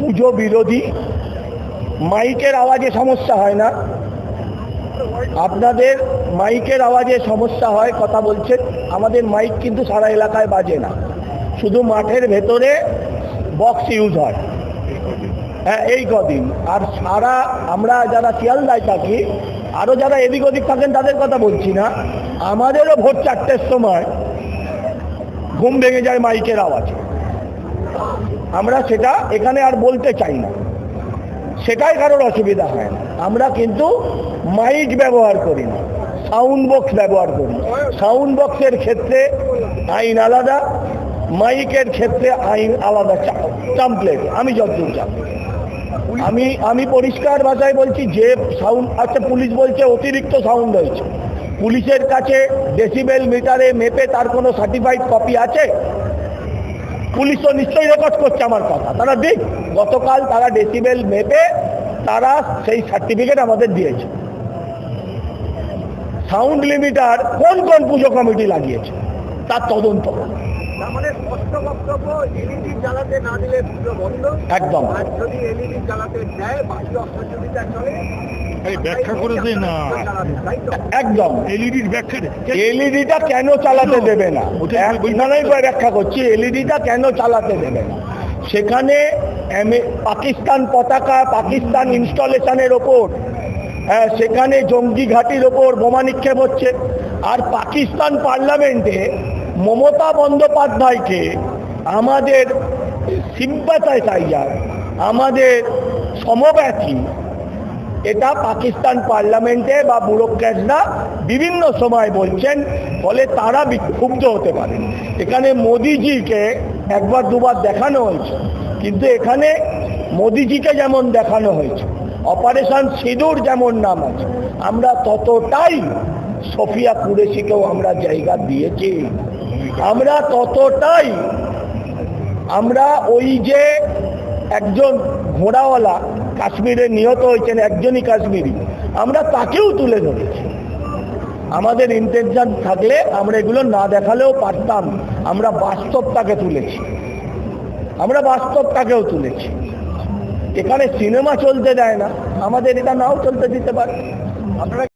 পুজো বিরোধী। মাইকের আওয়াজে সমস্যা হয় না। আপনাদের মাইকের আওয়াজে সমস্যা হয়, কথা বলছেন। আমাদের মাইক কিন্তু সারা এলাকায় বাজে না। শুধু মাঠের ভেতরে বক্স ইউজ হয়। হ্যাঁ এই কদিন। আর সারা আমরা যারা শিয়ালদায় থাকি আরও যারা এদিক ওদিক থাকেন, তাদের কথা বলছি না। আমাদেরও ভোর চারটের সময় ঘুম ভেঙে যায় মাইকের আওয়াজে। আমরা সেটা এখানে আর বলতে চাই না। সেটাই কারোর অসুবিধা হয় না। আমরা কিন্তু মাইক ব্যবহার করি না সাউন্ড বক্স ব্যবহার করি। সাউন্ড বক্সের ক্ষেত্রে আইন আলাদা মাইকের ক্ষেত্রে আইন আলাদা টাম্পলেট আমি যতদূর জানি। আমি আমি পরিষ্কার ভাষায় বলছি যে সাউন্ড আচ্ছা পুলিশ বলছে অতিরিক্ত সাউন্ড হয়েছে। পুলিশের কাছে ডেসিবেল মিটারে মেপে তার কোনো সার্টিফাইড কপি আছে? পুলিশ তো নিশ্চয়ই রেকর্ড করছে আমার কথা। তারা দিক গতকাল তারা ডেসিবেল মেপে তারা সেই সার্টিফিকেট আমাদের দিয়েছে। সাউন্ড লিমিটার কোন কোন পুজো কমিটি লাগিয়েছে তার তদন্ত মানে স্পষ্ট বক্তব্য না দিলে পুজো বন্ধ। একদম। আর ব্যাখ্যা করে দে না? তো একদম। এলইডির ব্যাখ্যা এলইডিটা কেন চালাতে দেবে না? ব্যাখ্যা করছি এলইডিটা কেন চালাতে দেবে না? সেখানে পাকিস্তান পতাকা পাকিস্তান ইনস্টলেশনের ওপর হ্যাঁ, সেখানে জঙ্গি ঘাটির ওপর বোমা নিক্ষেপ হচ্ছে। আর পাকিস্তান পার্লামেন্টে মমতা বন্দ্যোপাধ্যায়কে আমাদের সিম্পাথাইজার আমাদের সমব্যথী এটা পাকিস্তান পার্লামেন্টে বা ব্যুরোক্র্যাটরা বিভিন্ন সময় বলছেন, ফলে তারা বিক্ষুব্ধ হতে পারে এখানে মোদিজিকে একবার দুবার দেখানো হয়েছে, কিন্তু এখানে মোদিজিকে যেমন দেখানো হয়েছে, অপারেশন সিঁদুর যেমন নাম আছে, আমরা ততটাই সফিয়া কুরেশিকেও আমরা জায়গা দিয়েছি। আমরা ততটাই, আমরা ওই যে একজন ঘোড়াওয়ালা কাশ্মীরে নিহত হয়েছেন একজনই কাশ্মীরি। আমরা তাকেও তুলে ধরেছি। আমাদের ইন্টেনশন থাকলে আমরা এগুলো না দেখালেও পারতাম। আমরা বাস্তবটাকে তুলেছি। আমরা বাস্তবটাকেও তুলেছি। এখানে সিনেমা চলতে দেয় না। আমাদের এটা নাও চলতে দিতে পারে। আপনারা